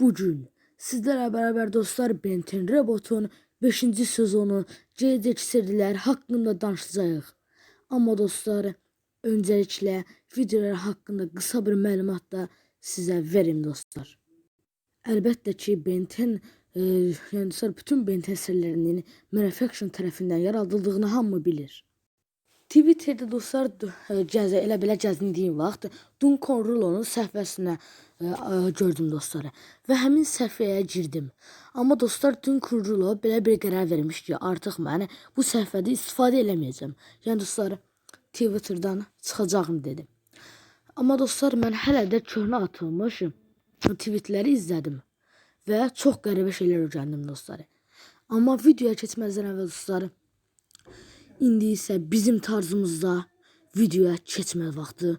Bugün sizlerle beraber dostlar Benten Robot'un 5. sezonu gelecek seriler hakkında danışacağız. Ama dostlar öncelikle videolar hakkında kısa bir məlumat da size verim dostlar. Elbette ki Benten e, yani dostlar bütün Benten serilerinin Manufacturing tarafından yaratıldığını hamı bilir. Twitterdə dostlar e, gəzə elə belə gəzindiyim vaxt Duncan Rulonun səhifəsinə e, gördüm dostlar və həmin səhifəyə girdim. Amma dostlar Duncan Rulo belə bir qərar vermiş ki, artıq mən bu səhifədə istifadə eləməyəcəm. Yəni dostlar Twitterdan çıxacağım dedim. Amma dostlar mən hələ də köhnə atılmış tweetləri izlədim və çox qəribə şeylər öyrəndim dostlar. Amma videoya keçməzdən əvvəl dostlar İndi isə bizim tarzımızda videoya keçmə vaxtı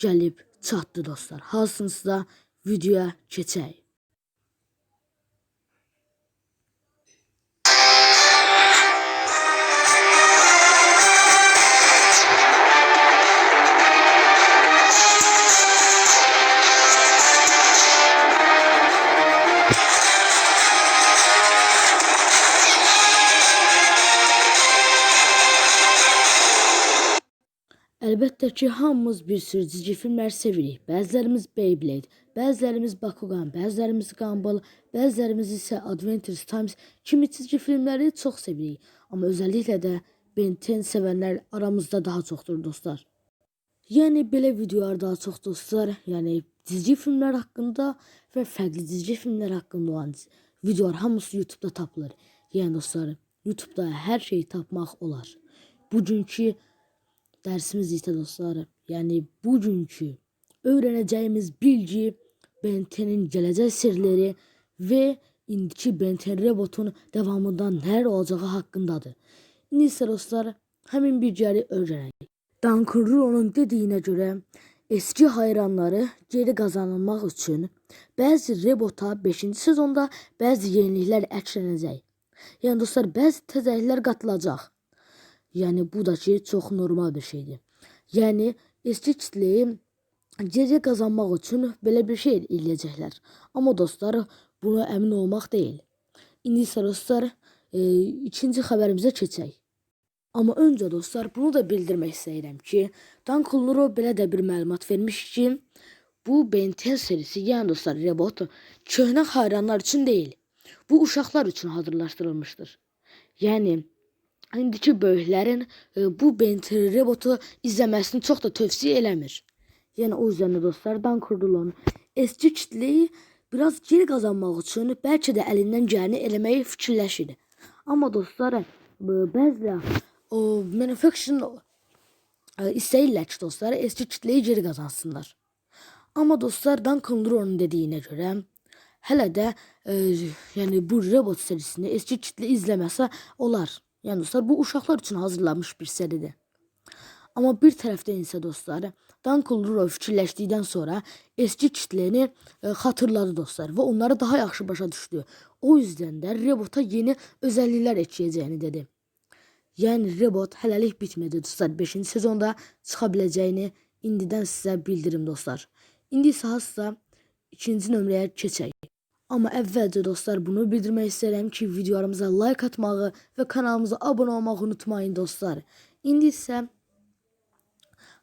gəlib çatdı dostlar. Hazırsınızsa videoya keçək. Əlbəttə ki, hamımız bir sürü cizgi filmlər sevirik. Bəzilərimiz Beyblade, bəzilərimiz Bakugan, bəzilərimiz Gumball, bəzilərimiz isə Adventures Times kimi cizgi filmləri çox sevirik. Amma özəlliklə də Ben 10 sevənlər aramızda daha çoxdur dostlar. Yəni belə videolar daha çox dostlar, yəni cizgi filmlər haqqında və fərqli cizgi filmlər haqqında olan videolar hamısı YouTube-da tapılır. Yəni dostlar, YouTube-da hər şeyi tapmaq olar. Bugünkü dersimiz ise dostlar yani bugünkü öğreneceğimiz bilgi Benten'in gelecek sirleri ve indiki Benten robotun devamından neler olacağı hakkındadır. İndi dostlar hemen bilgileri öğrenelim. Duncan Rulo'nun dediğine göre eski hayranları geri kazanılmak için bazı robota 5. sezonda bazı yenilikler eklenecek. Yani dostlar bazı təzəliklər qatılacaq. Yani bu da ki çok normal bir şeydir. Yani eski kitleyi geri kazanmak için böyle bir şey eləyəcəklər. Amma dostlar buna emin olmaq deyil. İndi isə dostlar e, ikinci xəbərimizə keçək. Amma öncə dostlar bunu da bildirmək istəyirəm ki, Dan Kulnuro belə də bir məlumat vermiş ki, bu Ben 10 serisi, yəni dostlar robot köhnə hayranlar üçün deyil. Bu uşaqlar üçün hazırlaşdırılmışdır. Yəni indiki böyüklərin e, bu Bentry robotu izləməsini çox da tövsiyə eləmir. Yəni o yüzden də dostlar Dan Kurdulon eski kitleyi biraz geri kazanmaq üçün bəlkə də əlindən gələni eləməyi fikirləşir. Amma dostlar e, bəzi o manufacturing e, istəyirlər ki, dostlar eski kitleyi geri kazansınlar. Amma dostlar Duncan Leroy'un dediyinə görə hələ də e, yəni bu robot serisini eski kitle izləməsə olar. Yəni dostlar bu uşaqlar üçün hazırlanmış bir seridir. Amma bir tərəfdən isə dostlar Duncan Leroy fikirləşdikdən sonra eski kitleni e, xatırladı dostlar və onları daha yaxşı başa düşdü. O yüzden də robota yeni özəlliklər ekləyəcəyini dedi. Yəni robot hələlik bitmədi dostlar. 5-ci sezonda çıxa biləcəyini indidən sizə bildirim dostlar. İndi isə hassa ikinci nömrəyə keçək. Amma əvvəlcə dostlar bunu bildirmək istəyirəm ki, videolarımıza like atmağı və kanalımıza abunə olmağı unutmayın dostlar. İndi isə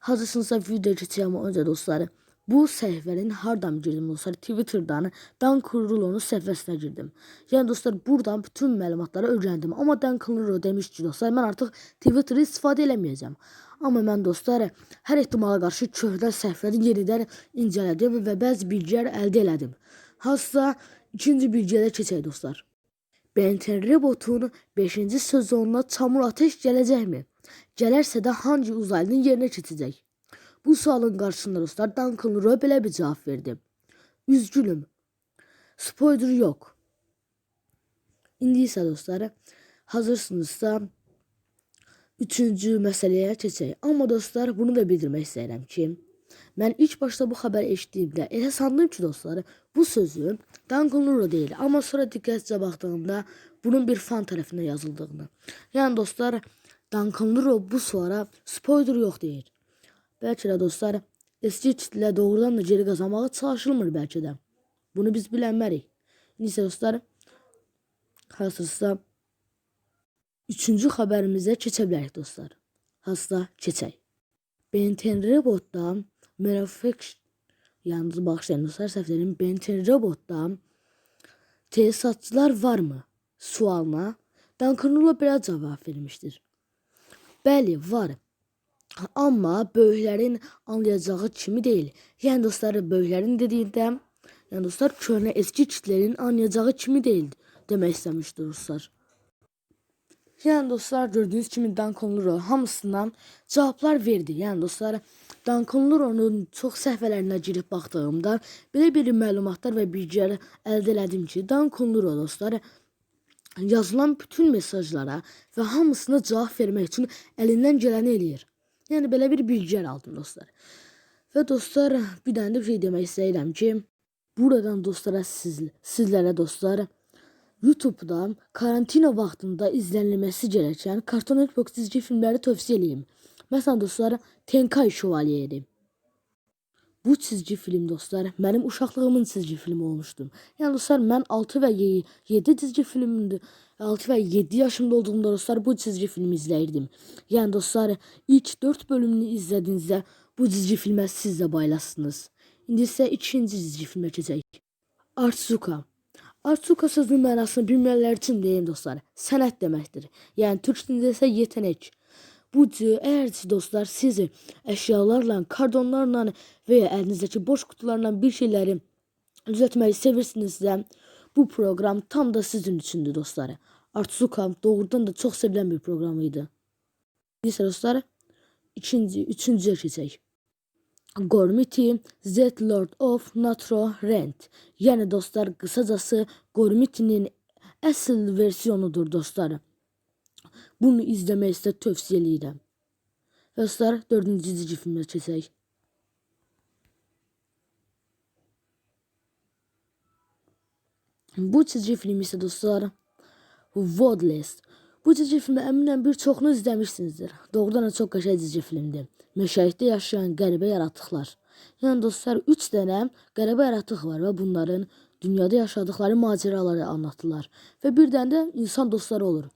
hazırsınızsa video keçək amma öncə dostlar. Bu səhifənin hardan girdim dostlar? Twitter'dan Dan Kurulonun səhifəsinə girdim. Yəni dostlar buradan bütün məlumatları öyrəndim. Amma Dan Kurulon demiş ki dostlar mən artıq Twitter'ı istifadə eləməyəcəm. Amma mən dostlar hər ehtimala qarşı köhnə səhifəni yenidən incələdim və bəzi bilgilər əldə elədim. Hassa ikinci bilgiyə də keçək dostlar. Benten Robot'un 5. sezonuna çamur ateş gələcəkmi? Gələrsə də hangi uzaylının yerinə keçəcək? Bu sualın qarşısında dostlar Duncan Roy belə bir cavab verdi. Üzgünüm. Spoiler yok. İndi isə dostlar hazırsınızsa üçüncü məsələyə keçək. Amma dostlar bunu da bildirmək istəyirəm ki, mən ilk başda bu xəbəri eşitdiyimdə elə sandım ki, dostlar, bu sözü Duncan Luro deyil, amma sonra diqqətcə baxdığımda bunun bir fan tərəfindən yazıldığını. Yəni dostlar, Duncan Luro bu suala spoiler yox deyir. Bəlkə də dostlar, eski doğrudan da geri qazanmağa çalışılmır bəlkə də. Bunu biz bilənmərik. Neyse dostlar. Hazırsa üçüncü xəbərimizə keçə bilərik dostlar. Hasta keçək. Benten Robot'da Merafic yalnız bağışlayın dostlar səhvlərim. Benten Robot'da tesisatçılar var mı? Sualına Duncan Rula belə cavab vermişdir. Bəli, var. Amma böyüklərin anlayacağı kimi deyil. Yəni dostlar, böyüklərin dediyində, yəni dostlar, köhnə eski kitlərin anlayacağı kimi deyil demək istəmişdir dostlar. Yəni dostlar, gördüyünüz kimi Duncan Luro hamısından cavablar verdi. Yəni dostlar, Duncan Luro'nun çox səhvələrinə girib baxdığımda belə bir məlumatlar və bilgilər əldə elədim ki, Duncan Luro dostlar yazılan bütün mesajlara və hamısına cavab vermək üçün əlindən gələni eləyir. Yəni belə bir bilgilər aldım dostlar. Və dostlar, bir dənə də bir şey demək istəyirəm ki, buradan dostlara siz, sizlərə dostlar YouTube'da karantina vaxtında izlənilməsi gerəkən Cartoon Network çizgi filmləri tövsiyə eləyim. Məsələn dostlar, Tenkai Şövalyeri. Bu çizgi film dostlar mənim uşaqlığımın çizgi filmi olmuşdu. Yəni dostlar mən 6 və 7 çizgi filmində 6 və 7 yaşımda olduğumda dostlar bu çizgi filmi izləyirdim. Yəni dostlar ilk 4 bölümünü izlədiyinizdə bu çizgi filmə siz də bayılasınız. İndi isə ikinci çizgi filmə keçək. Artsuka. Artsuka sözünün mənasını bilməyənlər üçün deyim dostlar. Sənət deməkdir. Yəni türk dilində isə yetenek. Bu cür eğer dostlar siz eşyalarla, kardonlarla veya elinizdeki boş kutularla bir şeyleri düzeltmeyi sevirsinizsə bu program tam da sizin üçündür dostlar. Artsuka doğrudan da çok sevilen bir programıydı. Neyse dostlar ikinci, üçüncüye keçək. Gormiti Z Lord of Natro Rent. Yani dostlar kısacası Gormiti'nin asıl versiyonudur dostlar. Bunu izləmək sizə tövsiyə edirəm. Dostlar, 4-cü çizgi filmə keçək. Bu çizgi film isə dostlar Wordless. Bu çizgi filmi əminəm bir çoxunu izləmişsinizdir. Doğrudan da çox qəşəng çizgi filmdir. Meşəlikdə yaşayan qəribə yaratıqlar. Yəni dostlar 3 dənə qəribə yaratıq var və bunların dünyada yaşadıkları maceraları anlatırlar. Və bir dənə də insan dostları olur.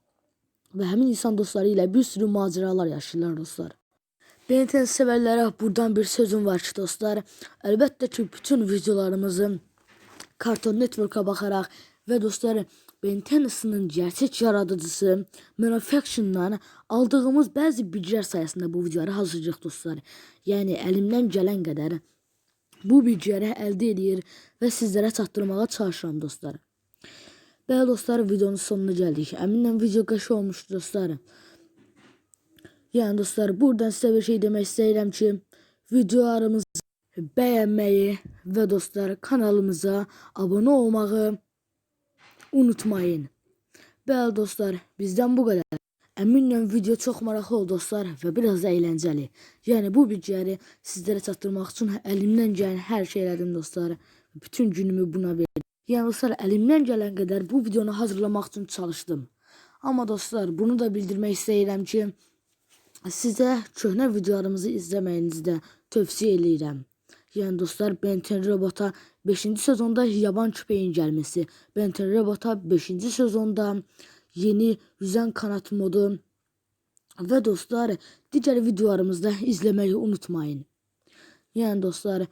Və həmin insan dostları ilə bir sürü maceralar yaşayırlar dostlar. Benten sevərlərə buradan bir sözüm var ki dostlar. Əlbəttə ki bütün videolarımızı Cartoon Network'a baxaraq və dostlar Ben Tennyson'ın gerçek yaradıcısı Manufaction'dan aldığımız bəzi bilgilər sayəsində bu videoları hazırlayırıq dostlar. Yəni əlimdən gələn qədər bu bilgiləri əldə edir və sizlərə çatdırmağa çalışıram dostlar. Bəli dostlar videonun sonuna gəldik. Əminəm video qəşəng olmuşdu dostlar. Yəni dostlar buradan sizə bir şey demək istəyirəm ki, videolarımızı bəyənməyi və dostlar kanalımıza abunə olmağı unutmayın. Bəli dostlar, bizdən bu qədər. Əminəm video çox maraqlı oldu dostlar və biraz da əyləncəli. Yəni bu videoları sizlərə çatdırmaq üçün əlimdən gələn hər şey dostlar. Bütün günümü buna verdim. Yəni dostlar əlimdən gələn qədər bu videonu hazırlamaq üçün çalışdım. Amma dostlar bunu da bildirmək istəyirəm ki, sizə köhnə videolarımızı izləməyinizi də tövsiyə eləyirəm. Yəni dostlar Benten Robot'a 5. sezonda yaban köpeğin gelmesi. Benten Robot'a 5. sezonda yeni yüzən kanat modu və dostlar digər videolarımızda izləməyi unutmayın. Yəni dostlar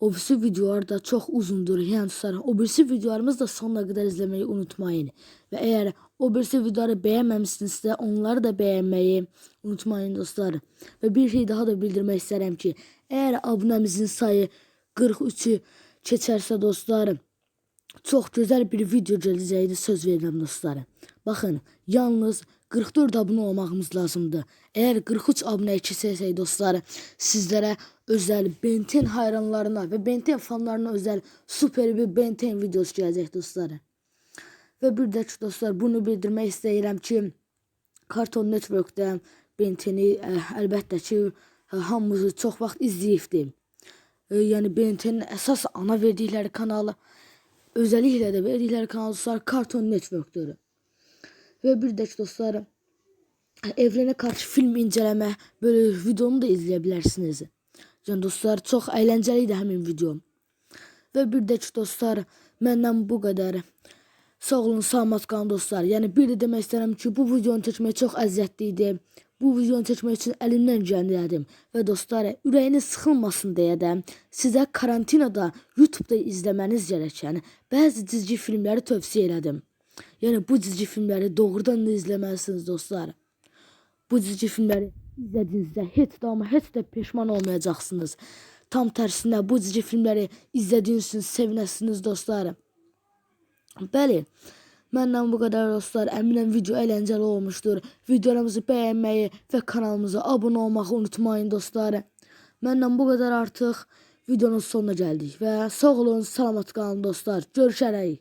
o birisi videolar da çox uzundur. Yəni dostlar o birisi videolarımızı da sonuna qədər izləməyi unutmayın. Və əgər o birisi videoları bəyənməmisinizsə onları da bəyənməyi unutmayın dostlar. Və bir şey daha da bildirmək istərəm ki, əgər abunəmizin sayı 43-ü keçərsə dostlarım çok güzel bir video gələcəyini söz verirəm dostlarım. Baxın, yalnız 44 abunə olmağımız lazımdır. Eğer 43 abunəyə keçərsək dostlar, sizlərə özəl Benten hayranlarına və Benten fanlarına özəl super bir Benten videosu gələcək dostlar. Və bir də dostlar, bunu bildirmək istəyirəm ki, Cartoon Network'də Benteni ə, əlbəttə ki, ə, hamımız çox vaxt izləyibdir. E, yəni Benten'in əsas ana verdikləri kanalı özellikle de verdikleri kanal dostlar Cartoon Network'tür. Ve bir de dostlar evrene karşı film inceleme böyle videomu da izleyebilirsiniz. Yani dostlar çok eğlenceli de hemen videom. Ve bir de dostlar Məndən bu qədər. Sağ olun, salamat qalın dostlar. Yəni bir də demək istəyirəm ki, bu videonu çəkmək çox əziyyətli. Bu videonu çəkmək üçün əlimdən gələni elədim və dostlar, ürəyiniz sıxılmasın deyə də sizə karantinada YouTube-da izləməniz gərəkən bəzi cizgi filmləri tövsiyə elədim. Yəni bu cizgi filmləri doğrudan da izləməlisiniz dostlar. Bu cizgi filmləri izlədiyinizdə heç də amma heç də peşman olmayacaqsınız. Tam tərsinə bu cizgi filmləri izlədiyiniz üçün sevinəsiniz dostlar. Bəli. Məndən bu qədər dostlar. Əminəm video əyləncəli olmuşdur. Videolarımızı bəyənməyi və kanalımıza abunə olmağı unutmayın dostlar. Məndən bu qədər artıq videonun sonuna gəldik və sağ olun, salamat qalın dostlar. Görüşərək.